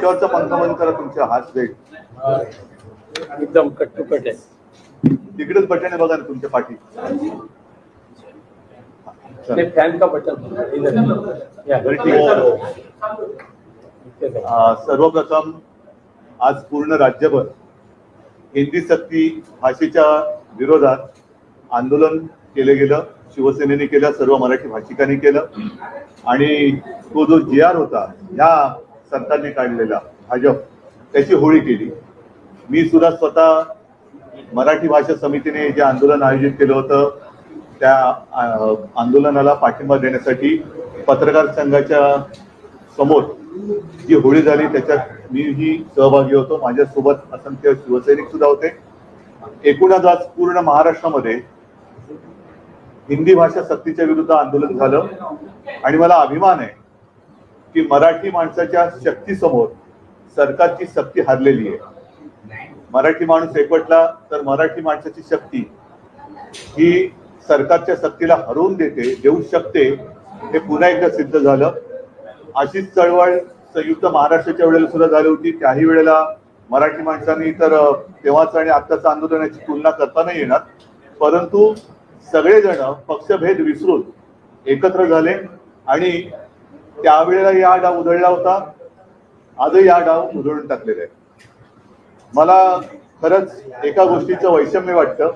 डोक्यावरचा पंखा बंद करा तुमच्या हात वेग. एकदम कट टू कट आहे. तिकडेच बटन बघा ना तुमच्या पाठी. ते फॅन का बटन. अं, सर्वप्रथम आज पूर्ण राज्यभर हिंदी सक्ती भाषेच्या विरोधात आंदोलन केलं गेलं. शिवसेनेने केलं सर्व मराठी भाषिकांनी केलं. आणि तो जो जी आर होता ह्या सरकारने काढलेला भाजप त्याची होळी केली. मी सुद्धा स्वतः मराठी भाषा समितीने जे आंदोलन आयोजित केलं होतं त्या आंदोलनाला पाठिंबा देण्यासाठी पत्रकार संघाच्या समोर जी होळी झाली त्याच्यात मीही सहभागी होतो. माझ्यासोबत असंख्य शिवसैनिक सुद्धा होते. एकूणच आज पूर्ण महाराष्ट्रामध्ये हिंदी भाषा सक्तीच्या विरुद्ध आंदोलन झालं. आणि मला अभिमान आहे की मराठी माणसाच्या शक्तीसमोर सरकारची शक्ती हारलेली आहे. मराठी माणूस एकवटला तर मराठी माणसाची शक्ती ही सरकारच्या शक्तीला हरवून देते देऊ शकते हे पुन्हा एकदा सिद्ध झालं. अशीच चळवळ संयुक्त महाराष्ट्राच्या वेळेला सुद्धा झाली होती. त्याही वेळेला मराठी माणसांनी तर तेव्हाच आणि आत्ताच आंदोलनाची तुलना करता नाही येणार. परंतु सगळेजण पक्षभेद विसरून एकत्र झाले आणि त्यावेळेला या डाव उधळला होता. आजही या डाव उधळून टाकलेला आहे मला खरंच एका गोष्टीचं वैषम्य वाटतं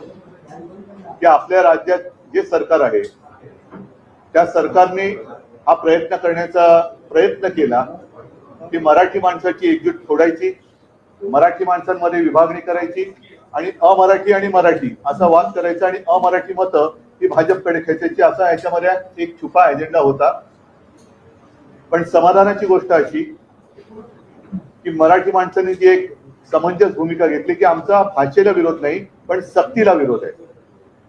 की आपल्या राज्यात जे सरकार आहे त्या सरकारने हा प्रयत्न करण्याचा प्रयत्न केला की मराठी माणसाची एकजूट फोडायची मराठी माणसांमध्ये विभागणी करायची आणि अमराठी आणि मराठी असा वाद करायचा आणि अमराठी मतं ही भाजपकडे खेचायची. असा याच्यामध्ये एक छुपा एजेंडा होता. पण समाधानाची गोष्ट अशी की मराठी माणसांनी जी एक समंजस भूमिका घेतली की आमचा भाषेला विरोध नाही पण सक्तीला विरोध आहे.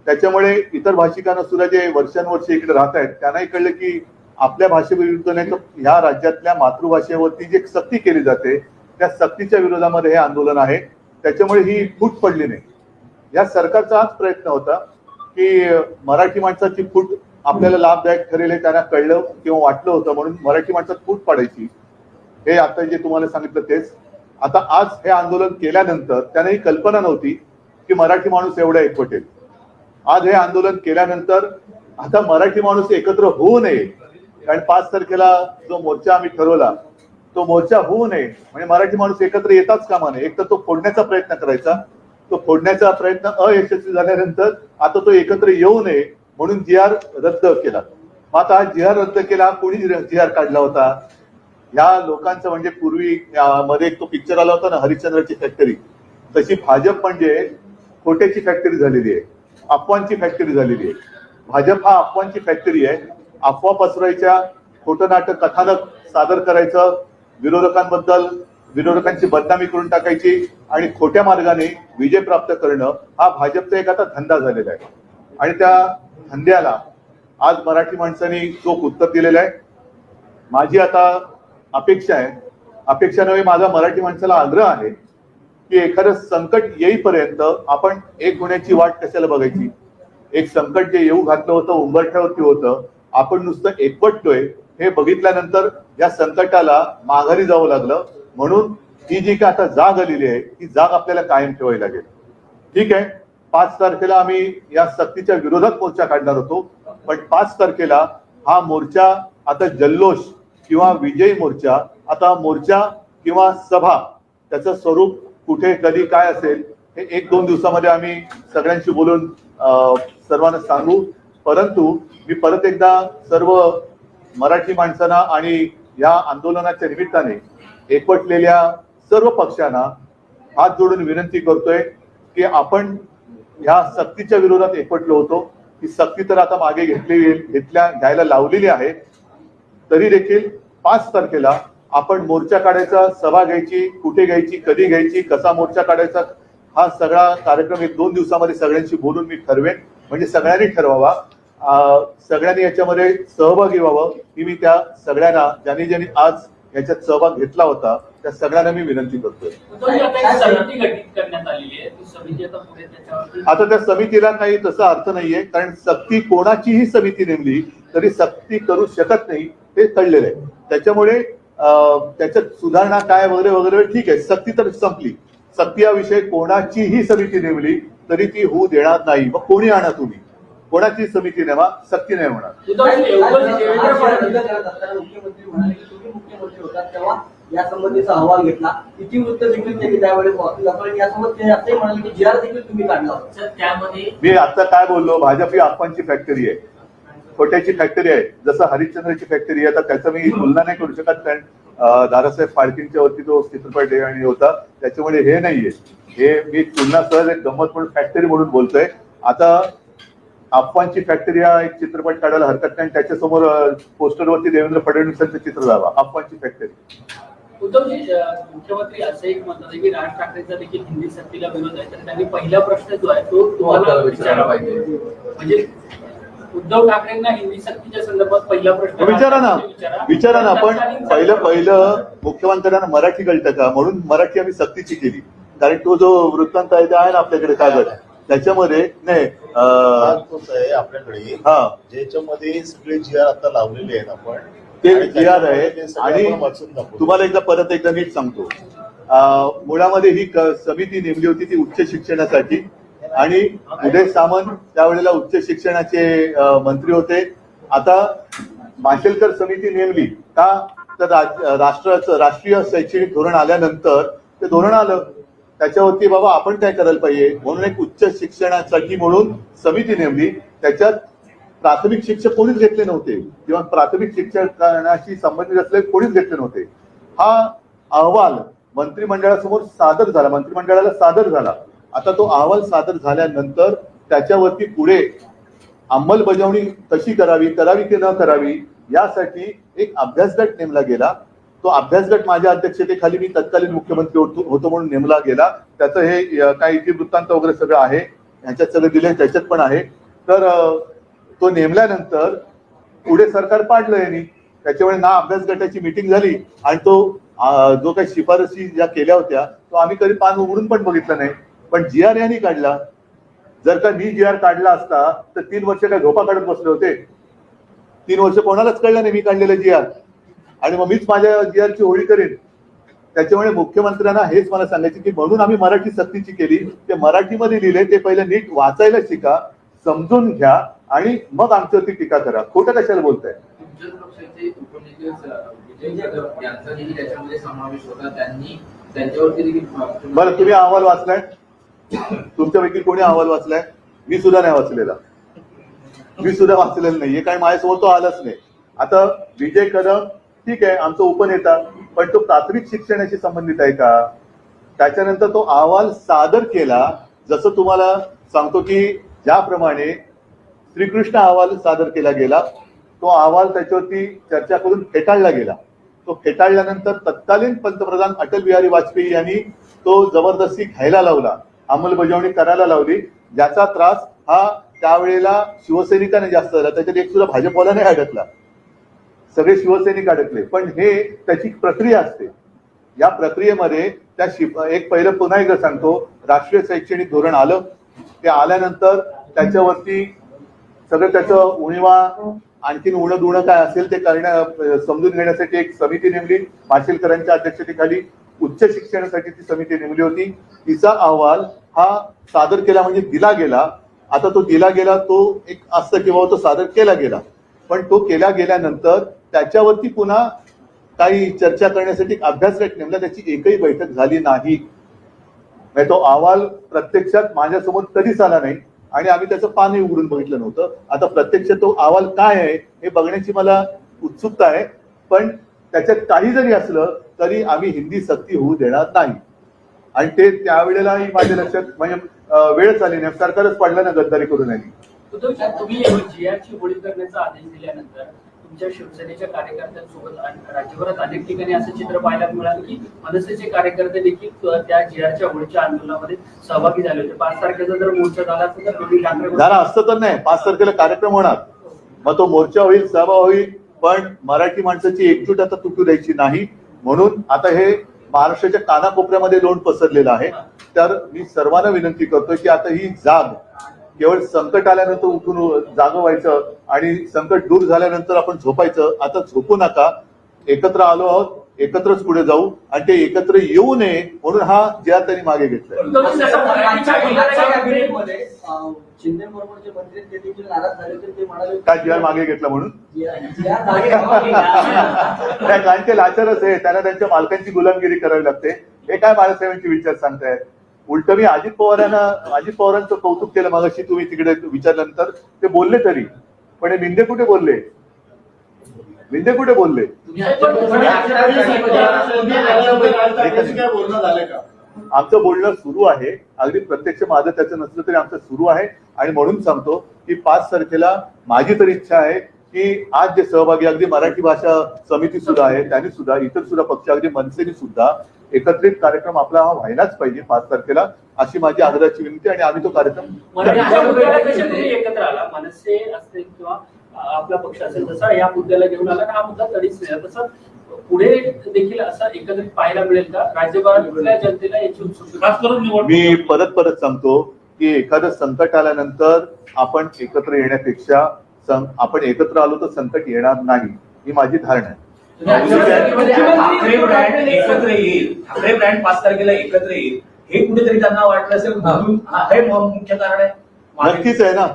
त्याच्यामुळे इतर भाषिकांना सुद्धा जे वर्षानुवर्षे इकडे राहत आहेत त्यांनाही कळलं की आपल्या भाषेविरुद्ध नाही तर ह्या राज्यातल्या मातृभाषेवरती जी सक्ती केली जाते त्या सक्तीच्या विरोधामध्ये हे आंदोलन आहे. त्याच्यामुळे ही फूट पडली नाही. या सरकारचा हाच प्रयत्न होता की मराठी माणसाची फूट आपल्याला लाभदायक ठरेल हे त्यांना कळलं किंवा वाटलं होतं म्हणून मराठी माणसात फूट पाडायची. हे आता जे तुम्हाला सांगितलं तेच. आता आज हे आंदोलन केल्यानंतर त्यांना ही कल्पना नव्हती की मराठी माणूस एवढा एकवटेल. आज हे आंदोलन केल्यानंतर आता मराठी माणूस एकत्र होऊ नये. कारण पाच तारखेला जो मोर्चा आम्ही ठरवला तो मोर्चा होऊ नये. म्हणजे मराठी माणूस एकत्र येताच कामा नये. एक तर तो फोडण्याचा प्रयत्न करायचा. तो फोडण्याचा प्रयत्न अयशस्वी झाल्यानंतर आता तो एकत्र येऊ नये. म्हणून जी आर रद्द केला. मग आता हा जी आर रद्द केला कोणी जी आर काढला होता? ह्या लोकांचं म्हणजे पूर्वी मध्ये एक तो पिक्चर आला होता ना हरिश्चंद्राची फॅक्टरी तशी भाजप म्हणजे खोट्याची फॅक्टरी झालेली आहे. अफवांची फॅक्टरी झालेली आहे. भाजप हा अफवांची फॅक्टरी आहे. अफवा पसरायच्या खोटं नाटक कथानक सादर करायचं विरोधकांबद्दल विरोधकांची बदनामी करून टाकायची आणि खोट्या मार्गाने विजय प्राप्त करणं हा भाजपचा एक आता धंदा झालेला आहे. आणि त्या धंद्याला आज मराठी माणसांनी चोख उत्तर दिलेलं आहे. माझी आता अपेक्षा आहे अपेक्षा नव्हे माझा मराठी माणसाला आग्रह आहे की एखादं संकट येईपर्यंत आपण एक होण्याची वाट कशाला बघायची? एक संकट जे येऊ घातलं होतं उंबरठ्यावरती होतं आपण नुसतं एकवटतोय हे बघितल्यानंतर या संकटाला माघारी जावं लागलं. म्हणून ही जी काय आता जाग आलेली आहे ती जाग आपल्याला कायम ठेवावी लागेल. ठीक आहे? पाच तारखेला आम्ही या सक्तीच्या विरोधात मोर्चा काढणार होतो. पण पाच तारखेला हा मोर्चा आता जल्लोष किंवा विजयी मोर्चा आता मोर्चा किंवा सभा त्याचं स्वरूप कुठे कधी काय असेल हे एक दोन दिवसामध्ये आम्ही सगळ्यांशी बोलून अं, सर्वांना सांगू. परंतु मी परत एकदा सर्व मराठी माणसांना आणि या आंदोलनाच्या निमित्ताने एकवटलेल्या सर्व पक्षांना हात जोडून विनंती करतोय की आपण ह्या सक्तीच्या विरोधात एकवटलो होतो. ही सक्ती तर आता मागे घेतली घेतल्या घ्यायला लावलेली आहे. तरी देखील पाच तारखेला आपण मोर्चा काढायचा सभा घ्यायची कुठे घ्यायची कधी घ्यायची कसा मोर्चा काढायचा हा सगळा कार्यक्रम एक दोन दिवसामध्ये सगळ्यांशी बोलून मी ठरवेन. म्हणजे सगळ्यांनी ठरवावा. सगळ्यांनी याच्यामध्ये सहभागी व्हावं. ही मी त्या सगळ्यांना ज्यांनी ज्यांनी आज याच्यात सहभाग घेतला होता त्या सगळ्यांना मी विनंती करतोय तो ही आता एक समिती गठीत करण्यात आलेली आहे ती समिती आता पुढे त्याच्यावरती आता त्या समितीला काही तसा अर्थ नाहीये कारण सक्ती कोणाचीही समिती नेमली तरी सक्ती करू शकत नाही हे कळलेलं आहे त्याच्यामुळे अं, त्याच्यात सुधारणा काय वगैरे वगैरे ठीक आहे सक्ती तर संपली सक्ती या विषय कोणाचीही समिती नेमली तरी ती होऊ देणार नाही मग कोणी आणा तुम्ही कोणाची समिती नेमा सक्ती नाही होणार मुख्यमंत्री म्हणाले की तुम्ही मुख्यमंत्री होतात तेव्हा या संबंधीचा अहवाल घेतला. इतिवृत्त देखील त्यांनी त्यावेळेस वाचलं पण यासोबत ते म्हणाले की जी आर देखील तुम्ही काढला होता. सर त्यामध्ये मी आता काय बोललो भाजप ही अफवांची फॅक्टरी आहे. खोट्याची फॅक्टरी आहे. जसं हरिश्चंद्रची फॅक्टरी आहे आता त्याचं मी तुलना नाही करू शकत कारण दादासाहेब फाळकेंच्या वरती जो चित्रपट आणि होता. त्याच्यामुळे हे नाहीये. हे मी तुलना सहज एक गंमत म्हणून फॅक्टरी म्हणून बोलतोय. आता अफवांची फॅक्टरी हा एक चित्रपट काढायला हरकत नाही. त्याच्यासमोर पोस्टरवरती देवेंद्र फडणवीसांचं चित्र जावं अफवांची फॅक्टरी उद्धवजी मुख्यमंत्री असं एक म्हणतात की राज ठाकरेंचा देखील हिंदी सक्तीला विरोध आहे. तर त्यांनी पहिला प्रश्न जो आहे तो तुम्हाला विचारला पाहिजे. म्हणजे उद्धव ठाकरेंना हिंदी सक्तीच्या संदर्भात पहिला प्रश्न विचारा ना. विचारा. ना पण तत्कालीन पहिलं पहिलं मुख्यमंत्र्यांना मराठी कळतं का? म्हणून मराठी आम्ही सक्तीची केली. कारण तो जो वृत्तांत आहे ते आहे ना आपल्याकडे कागद. त्याच्यामध्ये नाही हा अं, तोच आहे आपल्याकडे. हा. ज्याच्यामध्ये सगळे जी आर आता लावलेले आहेत आपण. ते आणि जी आर आहे. आणि. तुम्हाला एकदा परत एकदा नीट सांगतो. मुळामध्ये ही समिती नेमली होती ती उच्च शिक्षणासाठी. आणि उदय सामंत त्यावेळेला उच्च शिक्षणाचे मंत्री होते. आता माशेलकर समिती नेमली का? तर राष्ट्राचं राष्ट्रीय शैक्षणिक धोरण आल्यानंतर ते धोरण आलं. त्याच्यावरती बाबा आपण काय करायला पाहिजे? म्हणून एक उच्च शिक्षणासाठी म्हणून समिती नेमली. त्याच्यात प्राथमिक शिक्षक कोणीच घेतले नव्हते. किंवा प्राथमिक शिक्षणाशी संबंधित असलेले कोणीच घेतले नव्हते. हा अहवाल मंत्रिमंडळासमोर सादर झाला. मंत्रिमंडळाला सादर झाला. आता तो अहवाल सादर झाल्यानंतर त्याच्यावरती पुढे अंमलबजावणी कशी करावी करावी की न करावी यासाठी एक अभ्यासगट नेमला गेला. तो अभ्यासगट माझ्या अध्यक्षतेखाली मी तत्कालीन मुख्यमंत्री होतो होतो म्हणून नेमला गेला. त्याचं हे अ, काही इतिवृत्तांत वगैरे सगळं आहे. ह्याच्यात सगळं दिले त्याच्यात पण आहे. तर तो नेमल्यानंतर पुढे सरकार पाडलं यांनी. त्याच्यामुळे ना अभ्यास गटाची मिटिंग झाली आणि तो जो काही शिफारसी ज्या केल्या होत्या तो आम्ही कधी पान उघडून पण बघितलं नाही. पण जी आर यांनी काढला. जर का मी जी आर काढला असता तर तीन वर्ष काय झोपा काढत बसले होते. तीन वर्ष कोणालाच कळलं नाही मी काढलेलं जी आर आणि मग मीच माझ्या जी आरची होळी करेन. त्याच्यामुळे मुख्यमंत्र्यांना हेच मला सांगायचे की म्हणून आम्ही मराठी सक्तीची केली. ते मराठीमध्ये लिहिले ते पहिले नीट वाचायला शिका समजून घ्या आणि मग आमच्यावरती टीका करा. खोटं कशाला बोलताय? बरं तुम्ही अहवाल वाचलाय? तुमच्यापैकी कोणी अहवाल वाचलाय? मी सुद्धा नाही वाचलेला. मी सुद्धा वाचलेला नाहीये. कारण माझ्यासमोर तो आलाच नाही. आता विजय कदम ठीक आहे आमचा उपनेता पण तो प्राथमिक शिक्षणाशी संबंधित आहे का? त्याच्यानंतर तो अहवाल सादर केला. जसं तुम्हाला सांगतो की ज्याप्रमाणे श्रीकृष्ण अहवाल सादर केला गेला. तो अहवाल त्याच्यावरती चर्चा करून फेटाळला गेला. तो फेटाळल्यानंतर तत्कालीन पंतप्रधान अटल बिहारी वाजपेयी यांनी तो जबरदस्ती घ्यायला लावला. अंमलबजावणी करायला लावली. ज्याचा त्रास हा त्यावेळेला शिवसैनिकाने जास्त झाला. त्याच्यात एक सुद्धा भाजपवाला नाही अडकला. सगळे शिवसैनिक अडकले. पण हे त्याची प्रक्रिया असते. या प्रक्रियेमध्ये त्या शिप एक पहिलं पुन्हा एकदा सांगतो. राष्ट्रीय शैक्षणिक धोरण आलं. ते आल्यानंतर त्याच्यावरती सगळं त्याचं उणीवा आणखीन उणं दुणं काय असेल ते करण्या समजून घेण्यासाठी एक समिती नेमली माशेलकरांच्या अध्यक्षतेखाली उच्च शिक्षणासाठी ती समिती नेमली होती. तिचा अहवाल हा सादर केला म्हणजे दिला गेला. आता तो दिला गेला तो एक असतं किंवा तो सादर केला गेला. पण तो केला गेल्यानंतर त्याच्यावरती पुन्हा काही चर्चा करण्यासाठी अभ्यास रेट नेमला त्याची एकही बैठक झाली नाही. नाही तो अहवाल प्रत्यक्षात माझ्यासमोर कधीच आला नाही. आणि आम्ही त्याचं पानही उघडून बघितलं नव्हतं. आता प्रत्यक्ष तो अहवाल काय आहे हे बघण्याची मला उत्सुकता आहे. पण त्याच्यात काही जरी असलं तरी आम्ही हिंदी सक्ती होऊ देणार नाही. आणि ते त्यावेळेलाही माझ्या लक्षात म्हणजे वेळच आली नाही. सरकारच पडलं ना गद्दारी करून आली. तुम्ही जीआरची होळी करण्याचा आदेश दिल्यानंतर तुमच्या शिवसेनेच्या कार्यकर्त्यांसोबत राज्यभरात अनेक ठिकाणी असं चित्र पाहायला मिळालं की मनसेचे कार्यकर्ते देखील त्या जीआरच्या होळीच्या आंदोलनामध्ये सहभागी झाले होते. पाच तारखेचा जर मोर्चा झाला तर दोन्ही ठाकरे झाला असतं तर नाही. पाच तारखेला कार्यक्रम होणार. मग तो मोर्चा होईल सभा होईल पण मराठी माणसाची एकजूट आता तुटू द्यायची नाही. म्हणून आता हे महाराष्ट्राच्या कानाकोपऱ्यामध्ये लोण पसरलेलं आहे. तर मी सर्वांना विनंती करतोय की आता ही जाग केवळ संकट आल्यानंतर उठून जागं व्हायचं आणि संकट दूर झाल्यानंतर आपण झोपायचं. आता झोपू नका. एकत्र आलो आहोत एकत्रच पुढे जाऊ आणि ते एकत्र येऊ नये म्हणून हा जे आर त्यांनी मागे घेतलाय. काय जे आर मागे घेतला म्हणून. त्या गायचे लाचारच आहे त्यांना त्यांच्या मालकांची गुलामगिरी करावी लागते. हे काय बाळासाहेबांचे विचार सांगतायत? उलट मी अजित पवारांना अजित पवारांचं कौतुक केलं मागाशी तुम्ही तिकडे विचारल्यानंतर. ते बोलले तरी. पण हे मिंदे कुठे बोलले? मिंदे कुठे बोलले. आमचं बोलणं सुरू आहे. अगदी प्रत्यक्ष माझं त्याचं नसलं तरी आमचं सुरू आहे. आणि म्हणून सांगतो की पाच तारखेला माझी तर इच्छा आहे की आज जे सहभागी अगदी मराठी भाषा समिती सुद्धा आहे त्यांनी सुद्धा इतर सुद्धा पक्ष अगदी मनसेने सुद्धा एकत्रित कार्यक्रम आपला हा व्हायलाच पाहिजे पाच तारखेला अशी माझी आग्रहाची विनंती आणि आम्ही तो कार्यक्रम तुम्ही एकत्र आला? मनसे असेल किंवा आपला पक्ष असेल तसा या मुद्द्याला घेऊन आला हा मुद्दा तडीच नाही? तसं पुढे देखील असं एकत्रित पाहायला मिळेल का? राज्यभरातल्या जनतेला याची उत्सुकता मी परत परत सांगतो की एखादं संकट आल्यानंतर आपण एकत्र येण्यापेक्षा आपण एकत्र आलो तर संकट येणार नाही ही माझी धारणा आहे. ठाकरे ब्रँड एकत्र येईल ठाकरे ब्रँड पाच तारखेला एकत्र येईल हे कुठेतरी त्यांना वाटलं असेल म्हणून हे मुख्य कारण आहे नक्कीच आहे ना.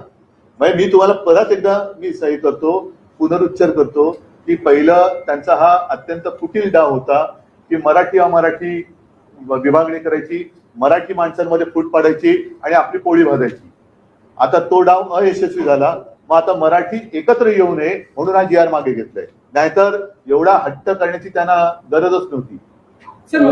म्हणजे मी तुम्हाला परत एकदा मी सही करतो पुनरुच्चार करतो की पहिलं त्यांचा हा अत्यंत कुटील डाव होता की मराठी अमराठी विभागणी करायची मराठी माणसांमध्ये फूट पाडायची आणि आपली पोळी भाजायची. आता तो डाव अयशस्वी झाला मग आता मराठी एकत्र येऊ नये म्हणून हा जी आर मागे घेतलाय. नाहीतर एवढा हट्ट करण्याची त्यांना गरजच नव्हती. हिंदू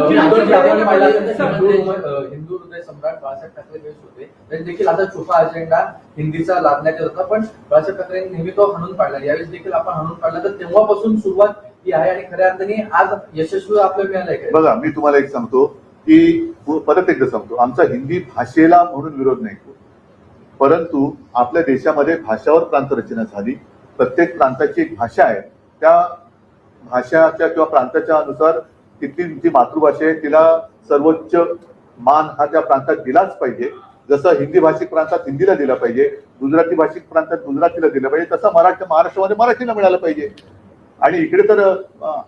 हृदय सम्राट बाळासाहेब ठाकरे देश होते. त्यांनी देखील आता छुपा अजेंडा हिंदीचा लादण्यात येत होता पण बाळासाहेब ठाकरेंनी नेहमी तो हाणून पाडला. यावेळेस देखील आपण हाणून पाडला. तर तेव्हापासून सुरुवात ही आहे आणि खऱ्या अर्थाने आज यशस्वी आपल्याला मिळालंय बघा मी तुम्हाला एक सांगतो की परत एकदा सांगतो आमचा हिंदी भाषेला म्हणून विरोध नाही परंतु आपल्या देशामध्ये भाषावर प्रांतरचना झाली. प्रत्येक प्रांताची एक भाषा आहे. त्या भाषाच्या किंवा प्रांताच्या अनुसार तिथली जी मातृभाषा आहे तिला सर्वोच्च मान हा त्या प्रांतात दिलाच पाहिजे. जसं हिंदी भाषिक प्रांतात हिंदीला दिला पाहिजे गुजराती भाषिक प्रांतात गुजरातीला दिलं पाहिजे तसं मराठी महाराष्ट्रामध्ये मराठीला मिळालं पाहिजे. आणि इकडे तर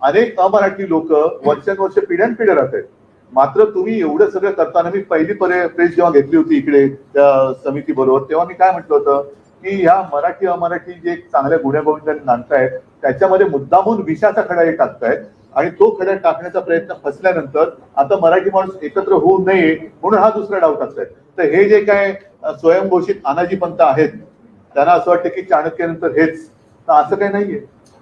अनेक अमराठी लोक वर्षानुवर्ष पिढ्यानपिढ्या राहत आहेत. मात्र तुम्ही एवढं सगळं करताना मी पहिली परे प्रेस जेव्हा घेतली होती इकडे त्या समिती बरोबर तेव्हा मी काय म्हटलं होतं की ह्या मराठी अमराठी जे चांगल्या गुण्यागोविंदाने नांदतायत त्याच्यामध्ये मुद्दामून विषाचा खडा हे टाकतायत आणि तो खडा टाकण्याचा प्रयत्न फसल्यानंतर आता मराठी माणूस एकत्र होऊ नये म्हणून हा दुसरा डाव टाकतायत. तर हे जे काय स्वयंघोषित आनाजी पंत आहेत त्यांना असं वाटतं की चाणक्यानंतर हेच. तर असं काही नाहीये.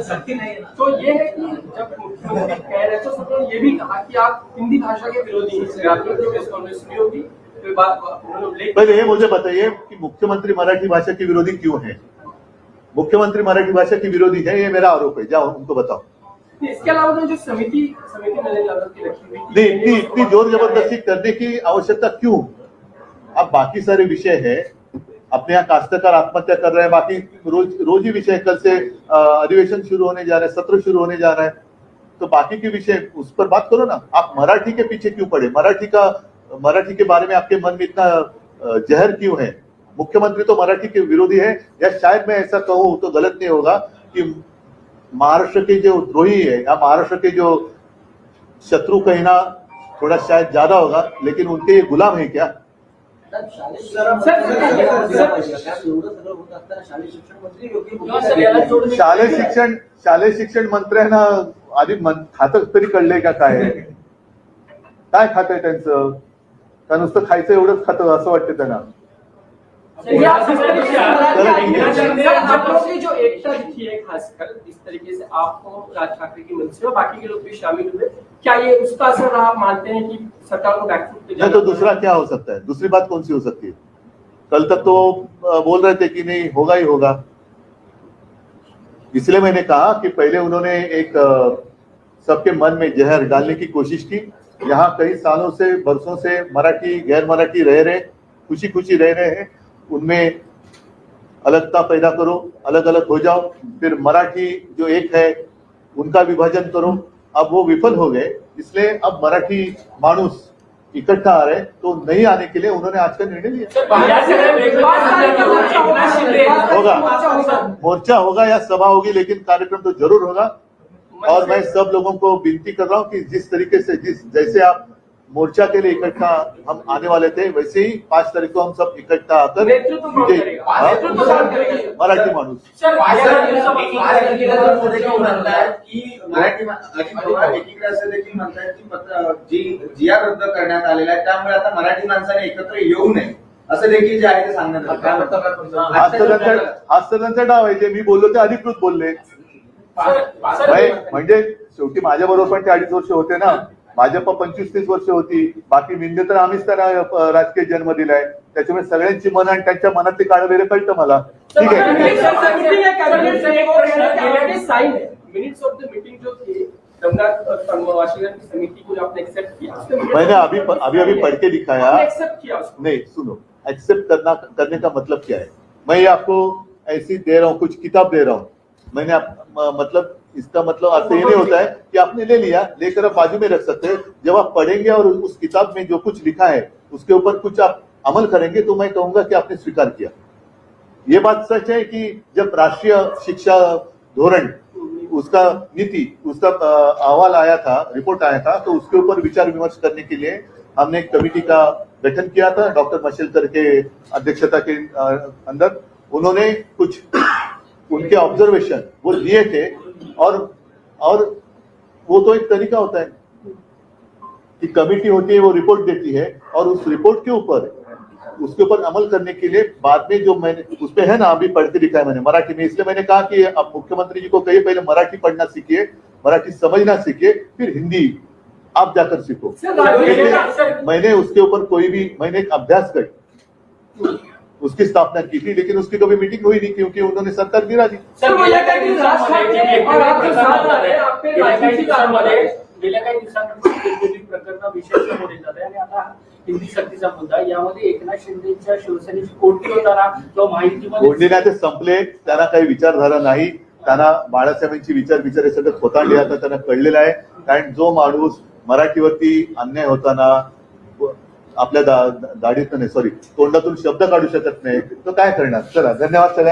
सकती नहीं है। तो ये है कि जब मुख्यमंत्री कह रहे थे तो उन्होंने ये भी कहा कि आप हिंदी भाषा के विरोधी हैं। होगी तो बात पहले ये मुझे बताइए कि मुख्यमंत्री मराठी भाषा के विरोधी क्यों है? मुख्यमंत्री मराठी भाषा के विरोधी है ये मेरा आरोप है। जाओ उनको बताओ। इसके अलावा जो समिति समिति मैंने की रखी हुई नहीं इतनी इतनी ज़ोर ज़बरदस्ती करने की आवश्यकता क्यों? अब बाकी सारे विषय है अपने यहाँ काश्तकार आत्महत्या कर रहे हैं। बाकी रोज रोज ही विषय कल से अधिवेशन शुरू होने जा रहे हैं, सत्र शुरू होने जा रहा है। तो बाकी के विषय, उस पर बात करो ना। आप मराठी के पीछे क्यों पड़े? मराठी का, मराठी के बारे में आपके मन में इतना जहर क्यों है? मुख्यमंत्री तो मराठी के विरोधी है। या शायद मैं ऐसा कहूँ तो गलत नहीं होगा कि महाराष्ट्र के जो द्रोही है या महाराष्ट्र के जो शत्रु कहना थोड़ा शायद ज़्यादा होगा, लेकिन उनके ये गुलाम है क्या? शालेय शिक्षण शालेय शिक्षण मंत्र्यांना आधी खात तरी कळलंय का काय? काय खात आहे त्यांचं? का नुसतं खायचं एवढंच खातं असं वाटतं त्यांना? आप लोगों जो एकता दिखी है खासकर जिस तरीके से आपको राज ठाकरे की मंत्री और बाकी के लोग भी शामिल हुए क्या ये उसका असर आप मानते हैं कि सरकार को बैकफुट पे तो दूसरा क्या हो सकता है? दूसरी बात कौन सी हो सकती है? कल तक तो बोल रहे थे कि नहीं होगा ही होगा। इसलिए मैंने कहा कि पहले उन्होंने एक सबके मन में जहर डालने की कोशिश की। यहाँ कई सालों से बरसों से मराठी गैर मराठी रह रहे खुशी खुशी रह रहे हैं। उनमें अलगता पैदा करो अलग अलग हो जाओ। फिर मराठी जो एक है उनका विभाजन करो। अब वो विफल हो गए इसलिए अब मराठी माणूस इकट्ठा आ रहे तो नहीं आने के लिए उन्होंने आज का निर्णय लिया। होगा। मोर्चा होगा या सभा होगी लेकिन कार्यक्रम तो ज़रूर होगा। और मैं सब लोगों को विनती कर रहा हूँ कि जिस तरीके से जिस जैसे आप मोर्चा के लिए इकट्ठा हम आने वाले थे वैसे ही पांच तारीख को हम सब इकट्ठा आकर विजयी-? मराठी माणूस। रद्द करण्यात आलेला आहे त्यामुळे आता मराठी माणसाने एकत्र येऊ नये असं देखील जे आहे ते सांगण्यात हा. तर त्यांचा डाव आहे जे मी बोललो ते अधिकृत बोलले. म्हणजे शेवटी माझ्या बरोबर पण ते अडीच वर्ष होते ना. भाजप पंचवीस तीस वर्ष होती. बाकी मिंदे तर आम्हीच त्यांना राजकीय जन्म दिलाय. त्याच्यामुळे सगळ्यांची मन आणि त्यांच्या मनातली काळ वगैरे कळतं मला. ठीक आहे. साइन है मिनट्स ऑफ द मीटिंग जो थी सम्राट वाशिंगटन की समिति को आपने एक्सेप्ट किया उसके minutes- मैंने अभी अभी अभी पढ़ के दिखाया आपने एक्सेप्ट किया उसको. नहीं सुनो. एक्सेप्ट करना करने का मतलब क्या है? मैं ये आपको ऐसी दे रहा हूँ कुछ किताब दे रहा हूँ. मैंने आप, म- मतलब इसका मतलब आपसे ये नहीं होता है कि आपने ले लिया, लेकर आप बाजू में रख सकते हैं। जब आप पढ़ेंगे और उस किताब में जो कुछ लिखा है, उसके ऊपर कुछ आप अमल करेंगे तो मैं कहूँगा कि आपने स्वीकार किया। ये बात सच है कि जब राष्ट्रीय शिक्षा धोरण, उसका नीति, उसका अहवाल आया था, रिपोर्ट आया था तो उसके ऊपर विचार विमर्श करने के लिए हमने एक कमेटी का गठन किया था, डॉक्टर मशेलकर के अध्यक्षता के अंदर। उन्होंने कुछ, उनके ऑब्जर्वेशन वो लिए थे और और वो तो एक तरीका होता है कि कमेटी होती है वो रिपोर्ट देती है और उस रिपोर्ट के ऊपर उसके ऊपर अमल करने के लिए बाद में जो मैंने उस पे है ना अभी पढ़ के दिखा है मैंने मराठी में इसलिए मैंने कहा कि अब मुख्यमंत्री जी को कहिए पहले मराठी पढ़ना सीखिए मराठी समझना सीखिए फिर हिंदी आप जाकर सीखो। मैंने उसके ऊपर कोई भी मैंने एक अभ्यास कर उसकी स्थापना की थी लेकिन उसकी कभी मीटिंग हुई नहीं क्योंकि उन्होंने सरकार गिरा दी। सर, गेल्या काही हैं, प्रकरण विशेष आहे आणि आता हिंदी मुद्दा यामध्ये एकनाथ शिंदेच्या शिवसेनेची कोणती होताना किंवा ते संपले. त्यांना काही विचारधारा नाही. त्यांना बाळासाहेबांची विचार विचार हे सगळं खोतांडले आता त्यांना कळलेलं आहे. कारण जो माणूस मराठीवरती अन्याय होताना आपल्या दा- दाढीतून नाही सॉरी तोंडातून शब्द काढू शकत नाही. तो काय करणार? चला धन्यवाद सगळ्या